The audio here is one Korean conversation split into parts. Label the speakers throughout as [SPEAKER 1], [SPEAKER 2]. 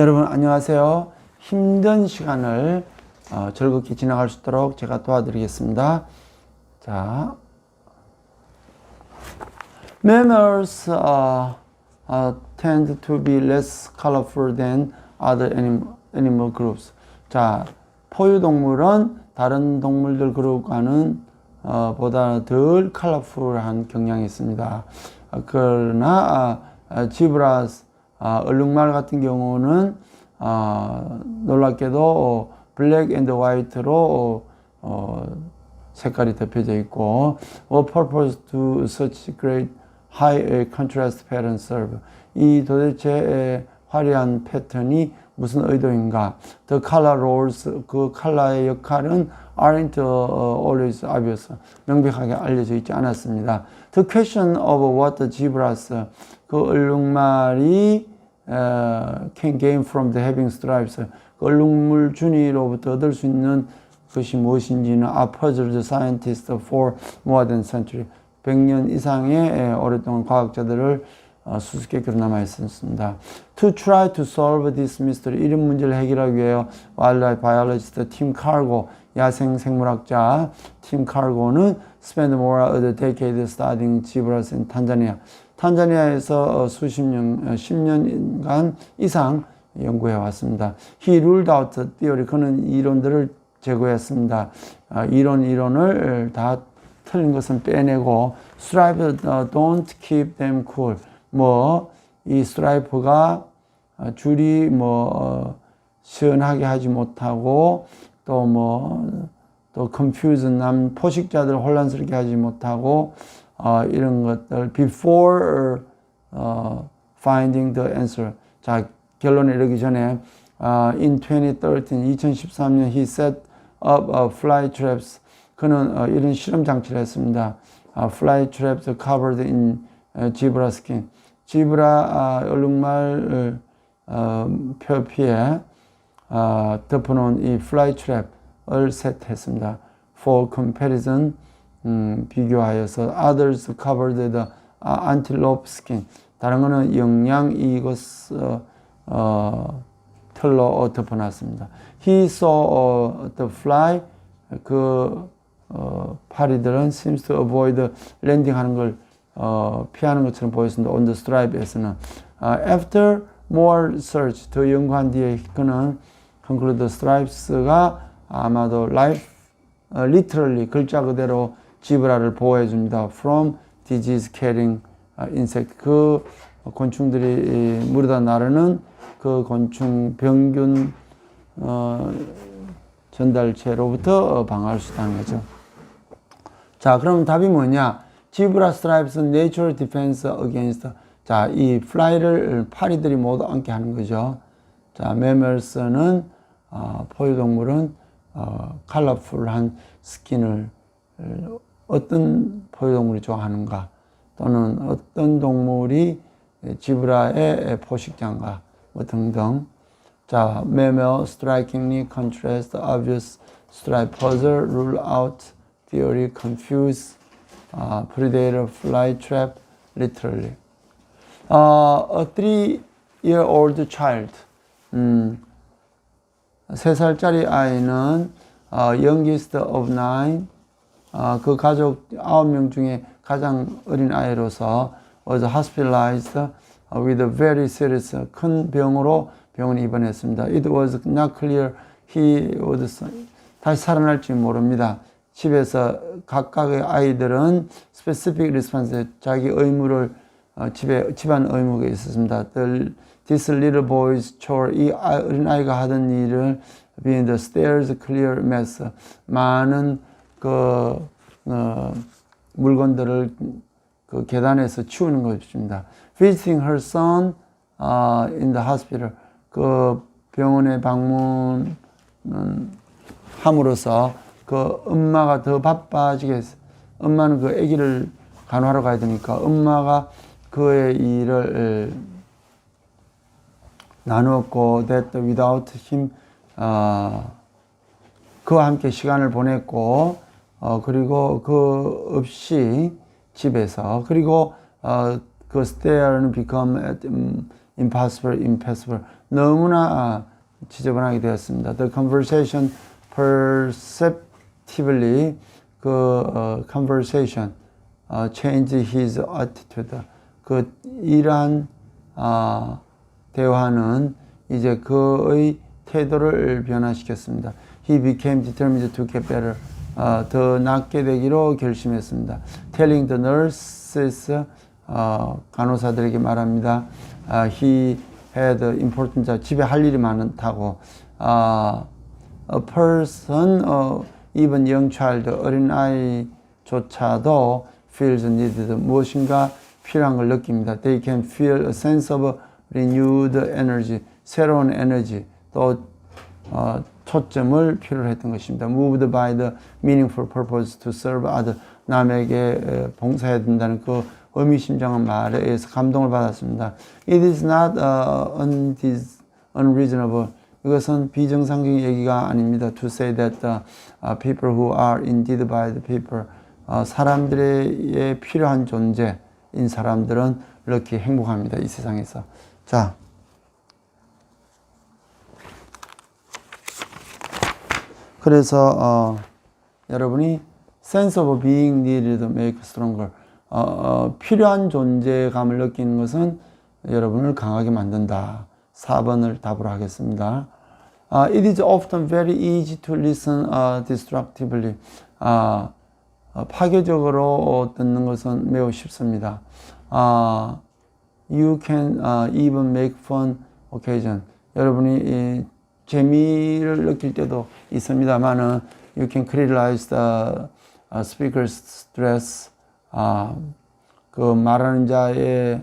[SPEAKER 1] 여러분 안녕하세요. 힘든 시간을 어, 즐겁게 지나갈 수 있도록 제가 도와드리겠습니다. 자, mammals uh, uh, tend to be less colorful than other animal, animal groups. 자, 포유동물은 다른 동물들 그룹과는 어, 보다 덜 컬러풀한 경향이 있습니다. 어, 그러나 아, 아, 지브라스 아, 얼룩말 같은 경우는 아, 놀랍게도 어, 블랙 앤드 화이트로 어, 색깔이 덮여져 있고 What purpose do such great high contrast pattern serve? 이 도대체 에, 화려한 패턴이 무슨 의도인가? The color roles 그 컬러의 역할은 aren't uh, always obvious 명백하게 알려져 있지 않았습니다. The question of what the zebras 그 얼룩말이 uh, can gain from the having stripes 그 얼룩물 준이로부터 얻을 수 있는 것이 무엇인지는 are puzzled scientists for more than century 100년 이상의 에, 오랫동안 과학자들을 어, 수수께끼로 남아 있었습니다. To try to solve this mystery 이런 문제를 해결하기 위해 wildlife biologist 팀 칼고 야생 생물학자 팀 칼고는 spend more the decade studying zebras in Tanzania. 탄자니아에서 어, 수십 년, 어, 10년간 이상 연구해 왔습니다. He ruled out the theory. 그는 이론들을 제거했습니다. 아, 이론 이론을 다 틀린 것은 빼내고 stripe uh, don't keep them cool. 뭐이 어, 줄이 뭐 어, 시원하게 하지 못하고 또 뭐 또 confuse 남 포식자들 혼란스럽게 하지 못하고 어, 이런 것들 before 어, finding the answer. 자 결론에 이르기 전에 어, in 2013 2013년 he set up uh, fly traps. 그는 어, 이런 실험 장치를 했습니다. 어, fly traps covered in 어, zebra skin. 지브라 아, 얼룩말 어, 표피에 어, 덮어놓은 이 fly trap을 세트했습니다. For comparison 음, 비교하여서 others covered the uh, antelope skin. 다른 거는 영양 이것 어, 어, 털로 덮어놨습니다. He saw uh, the fly 그 어, 파리들은 seems to avoid landing하는 걸 어, 피하는 것처럼 보였습니다. On the stripe에서는 uh, after more search 더 연구한 뒤에 그는 conclude stripes가 아마도 life uh, literally 글자 그대로 지브라를 보호해 줍니다. From disease carrying insect 그 곤충들이 물에다 나르는 그 곤충 병균 어, 전달체로부터 방어할 수 있다는 거죠. 자, 그럼 답이 뭐냐? 지브라 스트라이프스 내추럴 디펜스 어게인스트. 자, 이 플라이를 파리들이 모두 안게 하는 거죠. 자, 메멜스는 어, 포유동물은 어, 컬러풀한 스킨을 어떤 포유동물이 좋아하는가 또는 어떤 동물이 지브라의 포식자인가 뭐 등등 자 매며 strikingly contrast obvious stripe puzzle rule out theory confuse uh, predator fly trap literally uh, a three year old child 음, 세 살짜리 아이는 uh, youngest of nine 어, 그 가족 아홉 명 중에 가장 어린 아이로서 was hospitalized with a very serious 큰 병으로 병원에 입원했습니다. It was not clear he would 다시 살아날지 모릅니다. 집에서 각각의 아이들은 specific response 자기 의무를 어, 집에 집안 의무가 있었습니다. The, this little boy's chore 이 어린 아이가 하던 일을 being the stairs clear mess 많은 그 어, 물건들을 그 계단에서 치우는 것입니다. Visiting her son uh, in the hospital. 그 병원에 방문은 함으로써 그 엄마가 더 바빠지게 했어요. 엄마는 그 아기를 간호하러 가야 되니까 엄마가 그의 일을 나누었고 that without him 어, 그와 함께 시간을 보냈고 어, 그리고 그 없이 집에서 그리고 어, 그 stair는 become impossible, impossible 너무나 아, 지저분하게 되었습니다. The conversation perceptibly 그 어, conversation 어, changed his attitude. 그 이러한 아, 대화는 이제 그의 태도를 변화시켰습니다. He became determined to get better. 어, 더 낫게 되기로 결심했습니다. Telling the nurses 어, 간호사들에게 말합니다. 아, he had important job. 집에 할 일이 많다고. 아, a person, 어, even young child, 어린 아이조차도 feels needed. 무엇인가 필요한 걸 느낍니다. They can feel a sense of renewed energy. 새로운 에너지, 또 어, 초점을 필요로 했던 것입니다. Moved by the meaningful purpose to serve other. 남에게 에, 봉사해야 된다는 그 의미심장한 말에 의해서 감동을 받았습니다. It is not uh, unreasonable. 이것은 비정상적인 얘기가 아닙니다. To say that the uh, people who are indeed by the people, 어, 사람들의 필요한 존재인 사람들은 이렇게 행복합니다. 이 세상에서. 자, 그래서 어, 여러분이 sense of being needed make stronger. 어, 어, 필요한 존재감을 느끼는 것은 여러분을 강하게 만든다. 4번을 답으로 하겠습니다. 아, it is often very easy to listen uh, destructively. 아, 어, 파괴적으로 듣는 것은 매우 쉽습니다. 아, you can uh, even make fun occasion. 여러분이 이, 재미를 느낄 때도 있습니다만은 you can criticize the uh, speaker's stress. 아, 그 말하는 자의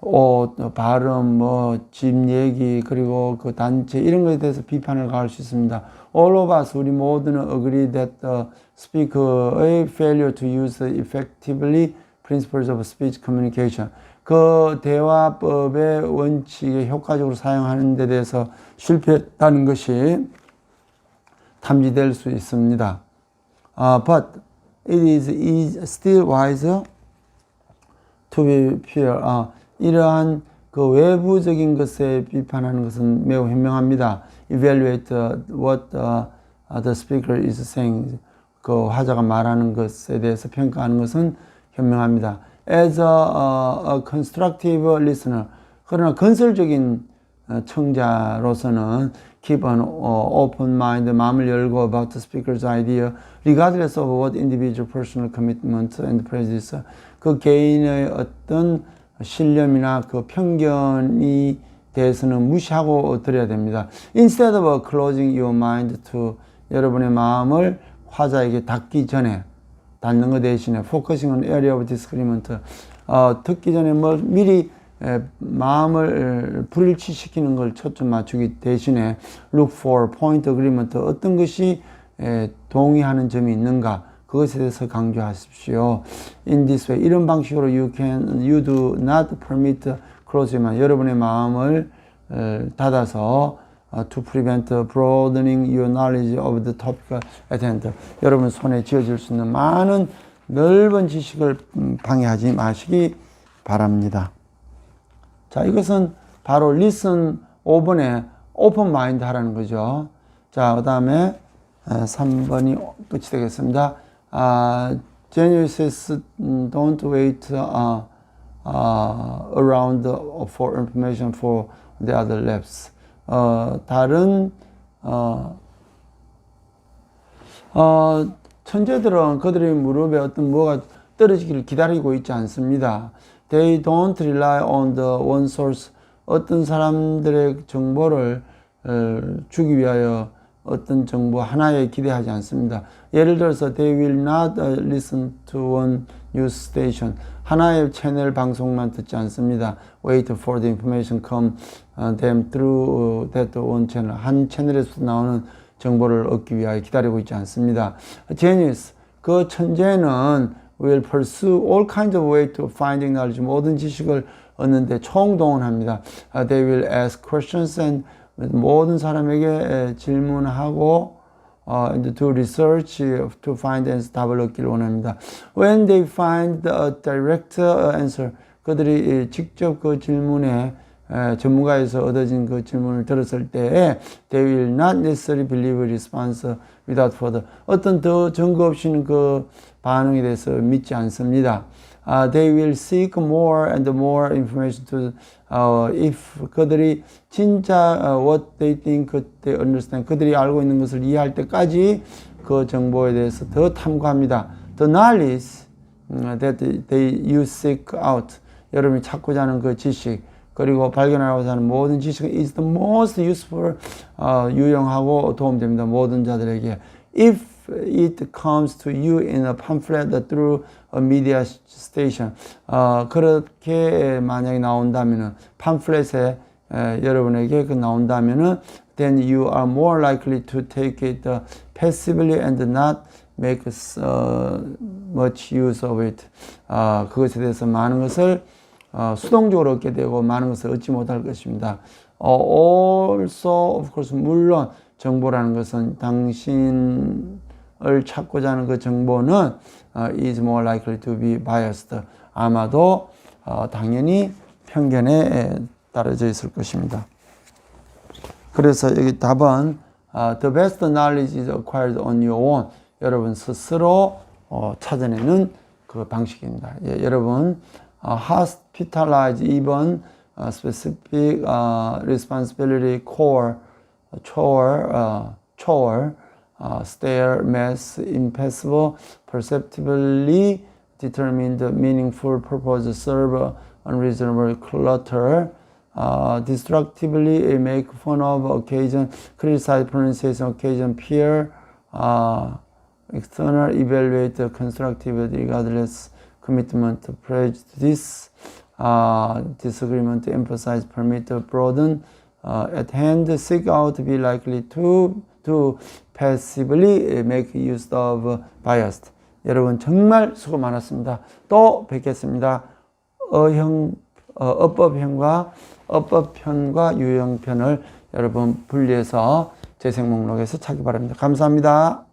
[SPEAKER 1] 옷, 발음, 뭐, 집 얘기, 그리고 그 단체, 이런 것에 대해서 비판을 가할 수 있습니다. All of us, 우리 모두는 agree that the speaker의 failure to use effectively principles of speech communication. 그 대화법의 원칙에 효과적으로 사용하는 데 대해서 실패했다는 것이 탐지될 수 있습니다. Uh, but it is, still wiser to be pure. 아, 이러한 그 외부적인 것에 비판하는 것은 매우 현명합니다. Evaluate uh, what uh, the speaker is saying. 그 화자가 말하는 것에 대해서 평가하는 것은 현명합니다. As a, a, constructive listener. 그러나 건설적인 어, 청자로서는 keep an uh, open mind, 마음을 열고 about the speaker's idea, regardless of what individual personal commitment and prejudice. 그 개인의 어떤 신념이나 그 편견이 대해서는 무시하고 드려야 됩니다. Instead of closing your mind to 여러분의 마음을 화자에게 닫기 전에 닫는 것 대신에 focusing on area of disagreement 어, 듣기 전에 뭐 미리 에, 마음을 불일치시키는 걸 초점 맞추기 대신에 look for point agreement 어떤 것이 에, 동의하는 점이 있는가 그것에 대해서 강조하십시오. In this way 이런 방식으로 you can you do not permit close만 여러분의 마음을 에, 닫아서 어, to prevent broadening your knowledge of the topic at hand. 여러분 손에 쥐어질 수 있는 많은 넓은 지식을 음, 방해하지 마시기 바랍니다. 자, 이것은 바로 listen 5번에 open mind 하라는 거죠. 자, 그 다음에 3번이 끝이 되겠습니다. 아, Genesis don't wait uh, uh, around for information for the other labs. 어, 다른 어, 어, 천재들은 그들의 무릎에 어떤 뭐가 떨어지기를 기다리고 있지 않습니다. They don't rely on the one source. 어떤 사람들의 정보를 어, 주기 위하여 어떤 정보 하나에 기대하지 않습니다. 예를 들어서 they will not listen to one news station. 하나의 채널 방송만 듣지 않습니다. Wait for the information come them through that one channel. 한 채널에서 나오는 정보를 얻기 위하여 기다리고 있지 않습니다. Genius, 그 천재는 will pursue all kinds of way to finding knowledge. 모든 지식을 얻는데 총동원합니다. They will ask questions and 모든 사람에게 질문하고 어, 이제 to research, to find answer, 답을 얻기를 원합니다. When they find a direct answer, 그들이 직접 그 질문에 에, 전문가에서 얻어진 그 질문을 들었을 때 they will not necessarily believe response without further 어떤 더 증거 없이는 그 반응에 대해서 믿지 않습니다. 아, they will seek more and more information to 어, if 그들이 진짜 어, what they think they understand 그들이 알고 있는 것을 이해할 때까지 그 정보에 대해서 더 탐구합니다. The knowledge 음, that they you seek out 여러분이 찾고자 하는 그 지식 그리고 발견하고자 하는 모든 지식은 is the most useful 어, 유용하고 도움됩니다. 모든 자들에게 if it comes to you in a pamphlet through a media station 어, 그렇게 만약에 나온다면은 팜플렛에 에, 여러분에게 그 나온다면은 then you are more likely to take it uh, passively and not make uh, much use of it. 어, 그것에 대해서 많은 것을 어, 수동적으로 얻게 되고 많은 것을 얻지 못할 것입니다. 어, also, of course, 물론 정보라는 것은 당신 을 찾고자 하는 그 정보는 어, is more likely to be biased. 아마도 어, 당연히 편견에 따라져 있을 것입니다. 그래서 여기 답은 어, the best knowledge is acquired on your own. 여러분 스스로 어, 찾아내는 그 방식입니다. 예, 여러분 어, hospitalize 어, specific 어, responsibility core chore 어, chore 어, stare mass impassible perceptibly determined meaningful purpose serve unreasonable clutter. Uh, destructively make fun of occasion, criticize pronunciation occasion, peer, uh, external evaluate constructive regardless commitment, prejudice, uh, disagreement, emphasize, permit, broaden, uh, at hand, seek out, be likely to, to passively make use of biased. 여러분 정말 수고 많았습니다. 또 뵙겠습니다. 어형, 어, 어법형과 어법편과 유형편을 여러분 분리해서 재생 목록에서 찾기 바랍니다. 감사합니다.